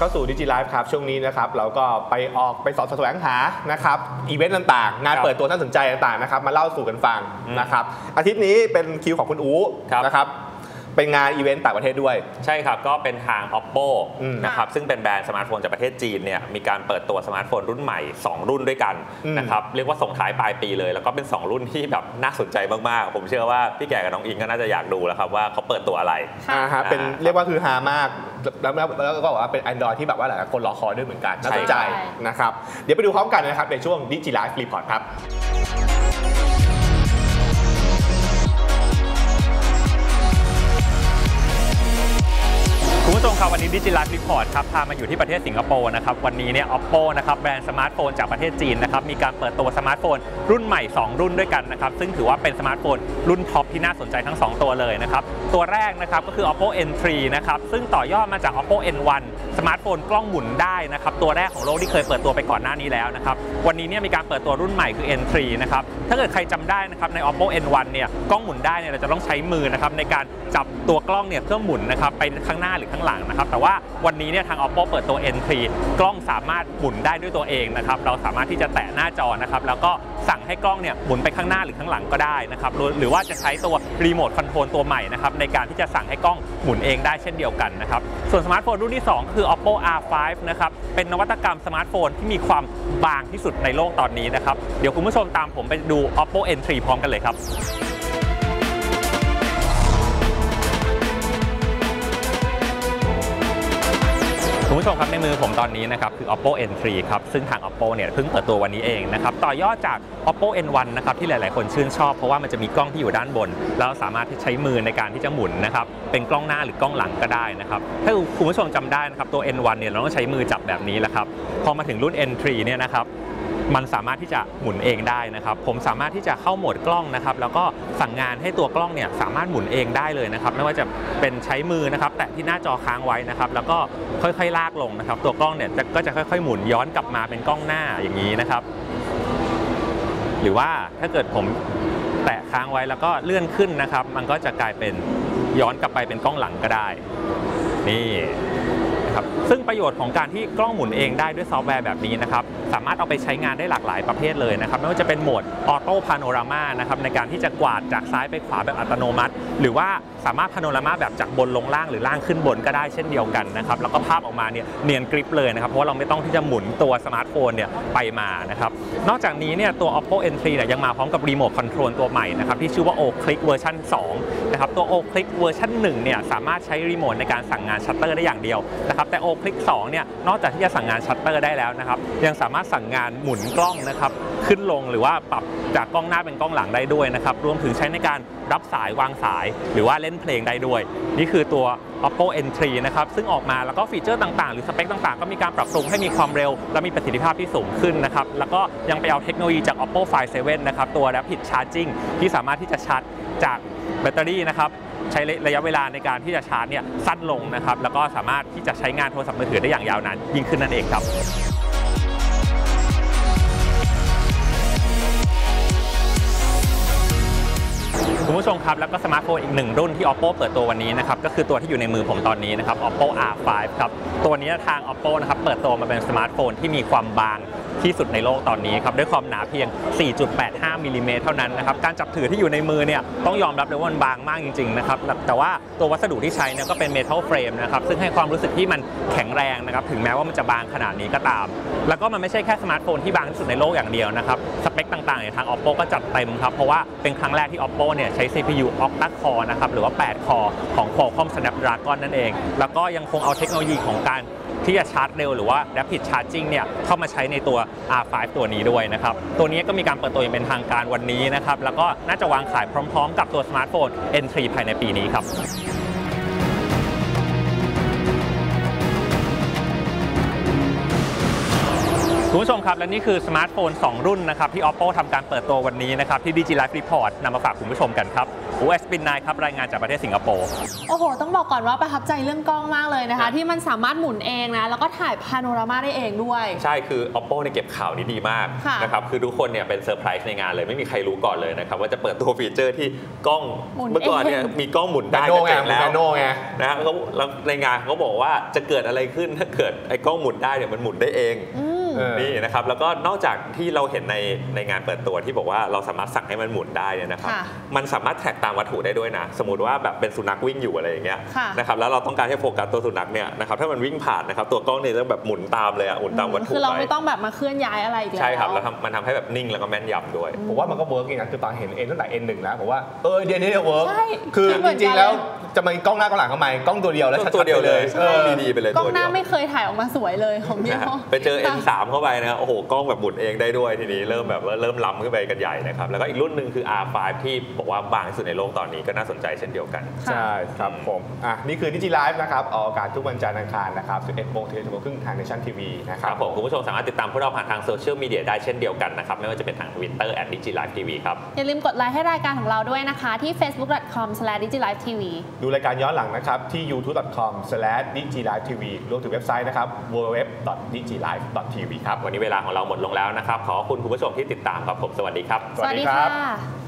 เข้าสู่ดิจิไลฟ์ครับ ช่วงนี้นะครับ เราก็ไปออกไปสอนแสวงหานะครับอีเวนต์ต่างๆ งานครับเปิดตัวน่าสนใจต่างๆนะครับ มาเล่าสู่กันฟังอืมนะครับ อาทิตย์นี้เป็นคิวของคุณอู๋ครับนะครับ เป็นงานอีเวนต์ต่างประเทศด้วย ใช่ครับ ก็เป็นทาง oppo อืมนะครับซึ่งเป็นแบรนด์สมาร์ทโฟนจากประเทศจีนเนี่ยมีการเปิดตัวสมาร์ทโฟนรุ่นใหม่ 2 รุ่นด้วยกันอืม นะครับเรียกว่าส่งท้ายปลายปีเลย แล้วก็เป็น 2 รุ่นที่แบบน่าสนใจมากๆ ผมเชื่อว่าพี่แก่กับน้องอิงก็น่าจะอยากดูแล้วครับว่าเขาเปิดตัวอะไรอ่าฮะเป็นอ่าเรียกว่าคือฮามากแล้วแล้วแล้วก็บอกว่าเป็น Android ที่แบบว่าหลายๆคนรอคอยด้วยเหมือนกันน่าสนใจใช่ นะครับ เดี๋ยวไปดูพร้อมกันนะครับ ในช่วงดิจิไลฟ์รีพอร์ตครับคุณ วันนี้ดิจิล f e รีพอร์ตครับพามาอยู่ที่ประเทศสิงคโปร์นะครับวันนี้เนี่ย oppo นะครับแบรนด์สมาร์ทโฟนจากประเทศจีนนะครับมีการเปิดตัวสมาร์ทโฟนรุ่นใหม่ 2 รุ่นด้วยกันนะครับซึ่งถือว่าเป็นสมาร์ทโฟนรุ่นท็อปที่น่าสนใจทั้ง 2 ตัวเลยนะครับตัวแรกนะครับก็คือ oppo n3 นะครับซึ่งต่อยอดมาจาก oppo n1 สมาร์ทโฟนกล้องหมุนได้นะครับตัวแรกของโลกที่เคยเปิดตัวไปก่อนหน้านี้แล้วนะครับวันนี้เนี่ยมีการเปิดตัวรุ่นใหม่คือ n3 นะครับถ้าเกิดใครจำได้นะครับใน oppo n1 เนี่ยกล้องหมุนได้เนี่ยเราจะต้องใช้มือนะครับในการจับตัวกล้องเนี่ยเพื่อหมุนนะครับไปข้างหน้าหรือข้างหลังนะครับแต่ว่าวันนี้เนี่ยทาง oppo เปิดตัว n3 กล้องสามารถหมุนได้ด้วยตัวเองนะครับเราสามารถที่จะแตะหน้าจอนะครับแล้วก็สั่งให้กล้องเนี่ยหมุนไปข้างหน้าหรือข้างหลังก็ได้นะครับหรือหรือว่าจะใช้ตัวรีโมทคอนโทรลตัวใหม่นะครับในการที่จะสั่งให้กล้องหมุนเองได้เช่นเดียวกันนะครับส่วนสมาร์ทโฟนรุ่นที่ 2 คือ oppo r5 นะครับเป็นนวัตกรรมสมาร์ทโฟนที่มีความบางที่สุดในโลกตอนนี้นะครับเดี๋ยวคุณผู้ชมตามผมไปดู oppo n3 พร้อมกันเลยครับ คุณผู้ชมครับในมือผมตอนนี้นะครับคือ oppo n3 ครับซึ่งทาง oppo เนี่ยเพิ่งเปิดตัววันนี้เองนะครับต่อยอดจาก oppo n1 นะครับที่หลาย ๆ คนชื่นชอบ เพราะว่ามันจะมีกล้องที่อยู่ด้านบน แล้วสามารถที่ใช้มือในการที่จะหมุนนะครับเป็นกล้องหน้าหรือกล้องหลังก็ได้นะครับถ้าคุณผู้ชมจำได้นะครับตัว n1 เนี่ยเราต้องใช้มือจับแบบนี้แหละครับพอมาถึงรุ่น n3 เนี่ยนะครับ มันสามารถที่จะหมุนเองได้นะครับ ผมสามารถที่จะเข้าโหมดกล้องนะครับ แล้วก็สั่งงานให้ตัวกล้องเนี่ยสามารถหมุนเองได้เลยนะครับ ไม่ว่าจะเป็นใช้มือนะครับ แตะที่หน้าจอค้างไว้นะครับ แล้วก็ค่อยๆลากลงนะครับ ตัวกล้องเนี่ยก็จะค่อยๆหมุนย้อนกลับมาเป็นกล้องหน้าอย่างนี้นะครับ หรือว่าถ้าเกิดผมแตะค้างไว้แล้วก็เลื่อนขึ้นนะครับ มันก็จะกลายเป็นย้อนกลับไปเป็นกล้องหลังก็ได้ นี่ นะครับซึ่งประโยชน์ของการที่กล้องหมุนเองได้ด้วยซอฟต์แวร์แบบนี้นะครับสามารถเอาไปใช้งานได้หลากหลายประเภทเลยนะครับไม่ว่าจะเป็นโหมดออโต้พาโนรามานะครับในการที่จะกวาดจากซ้ายไปขวาแบบอัตโนมัติ หรือว่าสามารถพาโนรามาแบบจากบนลงล่างหรือล่างขึ้นบนก็ได้เช่นเดียวกันนะครับแล้วก็ภาพออกมาเนี่ยเนียนกริปเลยนะครับเพราะว่าเราไม่ต้องที่จะหมุนตัวสมาร์ทโฟนเนี่ยไปมานะครับนอกจากนี้เนี่ยตัว oppo n3 เนี่ยยังมาพร้อมกับรีโมทคอนโทรลตัวใหม่นะครับที่ชื่อว่า o click เวอร์ชัน2นะครับตัว o click เวอร์ชัน1เนี่ยสามารถใช้รีโมทในการสั่งงานชัตเตอร์ได้อย่างเดียวนะครับแต่ o click 2เนี่ยนอกจากที่จะสั่งงานชัตเตอร์ได้แล้วนะครับยังสามารถสั่งงานหมุนกล้องนะครับขึ้นลงหรือว่าปรับจากกล้องหน้าเป็นกล้องหลังได้ด้วยนะครับรวมถึงใช้ในการรับสายวางสาย หรือว่าเล่นเพลงได้ด้วย นี่คือตัว oppo n3 นะครับซึ่งออกมาแล้วก็ฟีเจอร์ต่างๆ หรือสเปคต่างๆ ก็มีการปรับปรุงให้มีความเร็ว และมีประสิทธิภาพที่สูงขึ้นนะครับแล้วก็ยังไปเอาเทคโนโลยีจาก oppo find 7นะครับตัว rapid charging ที่สามารถที่จะชาร์จจากแบตเตอรี่นะครับ ใช้ระยะเวลาในการที่จะชาร์จเนี่ยสั้นลงนะครับ แล้วก็สามารถที่จะใช้งานโทรศัพท์มือถือได้อย่างยาวนานยิ่งขึ้นนั่นเองครับคุณผู้ชมครับ แล้วก็สมาร์ทโฟนอีกหนึ่งรุ่นที่ oppo เปิดตัววันนี้นะครับ ก็คือตัวที่อยู่ในมือผมตอนนี้นะครับ oppo r5 ครับ ตัวนี้ทาง oppo นะครับ เปิดตัวมาเป็นสมาร์ทโฟนที่มีความบาง ที่สุดในโลกตอนนี้ครับด้วยความหนาเพียง 4.85มิลลิเมตรเท่านั้นนะครับการจับถือที่อยู่ในมือเนี่ยต้องยอมรับเลยว่ามันบางมากจริงๆนะครับแต่ว่าตัววัสดุที่ใช้เนี่ยก็เป็นเมทัลเฟรมนะครับซึ่งให้ความรู้สึกที่มันแข็งแรงนะครับถึงแม้ว่ามันจะบางขนาดนี้ก็ตาม แล้วก็มันไม่ใช่แค่สมาร์ทโฟนที่บางที่สุดในโลกอย่างเดียวนะครับสเปคต่างๆเนี่ยทาง oppo ก็จัดเต็มครับเพราะว่าเป็นครั้งแรกที่ oppo เนี่ยใช้ CPU octa core นะครับหรือว่า8คอของ Qualcomm Snapdragon นั่นเอง แล้วก็ยังคงเอาเทคโนโลยีของการ ที่จะชาร์จเร็วหรือว่า Rapid Charging เนี่ยเข้ามาใช้ในตัว R5 ตัวนี้ด้วยนะครับ ตัวนี้ก็มีการเปิดตัวอย่างเป็นทางการวันนี้นะครับ แล้วก็น่าจะวางขายพร้อม ๆ กับตัวสมาร์ทโฟน N3 ภายในปีนี้ครับ คคุณผู้ชมครับ และนี่คือสมาร์ทโฟน 2 รุ่นนะครับที่ Oppo ทำการเปิดตัววันนี้นะครับที่ Digi Life Report นำมาฝากคุณผู้ชมกันครับอูเอสปินนครับ รายงานจากประเทศสิงคโปร์ โอ้โห ต้องบอกก่อนว่าประทับใจเรื่องกล้องมากเลยนะคะ ที่มันสามารถหมุนเองนะ แล้วก็ถ่ายพาโนรามาได้เองด้วย ใช่คือ oppo เนี่ยเก็บข่าวนี้ดีมากค่ะนะครับคือทุกคนเนี่ยเป็นเซอร์ไพรส์ในงานเลยไม่มีใครรู้ก่อนเลยนะครับว่าจะเปิดตัวฟีเจอร์ที่กล้องหมุนเมื่อก่อนเนี่ยเองมีกล้องหมุนได้นาโน่ก็ไงเจ๋งแล้วนาโน่ไงนะฮะเขาแล้วในงานเขาบอกว่าจะเกิดอะไรขึ้นถ้าเกิดไอ้กล้องหมุนได้เนี่ยมันหมุนได้เองอืมเออ นี่นะครับแล้วก็นอกจากที่เราเห็นในในงานเปิดตัวที่บอกว่าเราสามารถสั่งให้มันหมุนได้เนี่ยนะครับค่ะมันสามารถแท็กตามวัตถุได้ด้วยนะ สมมติว่าแบบเป็นสุนัขวิ่งอยู่อะไรอย่างเงี้ยค่ะนะครับแล้วเราต้องการให้โฟกัสตัวสุนัขเนี่ยนะครับถ้ามันวิ่งผ่านนะครับตัวกล้องเนี่ยจะแบบหมุนตามเลยอะหมุนตามวัตถุคือเราไปไม่ต้องแบบมาเคลื่อนย้ายอะไรอีกแล้วใช่ครับแล้วทำมันทำให้แบบนิ่งแล้วก็แม่นยำด้วยผมว่ามันก็เวิร์กจริงนะคือตอนเห็นเอ็นตั้งแต่ N1 แล้วผมว่าเออเดี๋ยวนี้เนี่ยเวิร์กใช่คือคิดเหมืจอนกันริงๆแล้วจะมีกล้องหน้ากล้องหลังทำไมกล้องตัวเดียวแล้วชัดๆตัวเดียวเลยเออดีๆไปเลยกล้องตัวหเดีน้ายวไม่เคยถ่ายออกมาสวยเลยของพี่นะฮะโอไปเจอ N3 เข้าไปนะโอ้โหกล้องแบบหมุนเองได้ด้วยทีนี้เริ่มแบบว่าเริ่มล้ำขึ้นไปกันใหญ่นะครับแล้วก็อีกรุ่นหนึ่งคือ R5 ที่บอกว่าบางที่สุดในโลกตอนนี้ก็น่าสนใจเช่นเดียวกัน ใช่ครับผมอะนี่คือดิจิไลฟ์นะครับออกอากาศทุกวันจันทร์อังคารนะครับ11โมงถึง11โมงครึ่งทางเนชั่นทีวีนะคครัรับบผมคุณผู้ชมสามารถติดตามพวกเราผ่านทางโซเชียลมีเดียได้เช่นเดียวกันนะครับไม่ว่าจะเป็นทาง Twitter at d i g i l i v e TV ครับอย่าลืมกดไลค์ให้รายการของเราด้วยนะคะที่ facebook.com/digilifetv ดูรายการย้อนหลังนะครับที่ youtube.com/digilivetv รวมถึงเว็บไซต์นะครับ www.digilive.tv ครับ วันนี้เวลาของเราหมดลงแล้วนะครับ ขอบคุณคุณผู้ชมที่ติดตามครับผม สวัสดีครับ สวัสดีครับค่ะ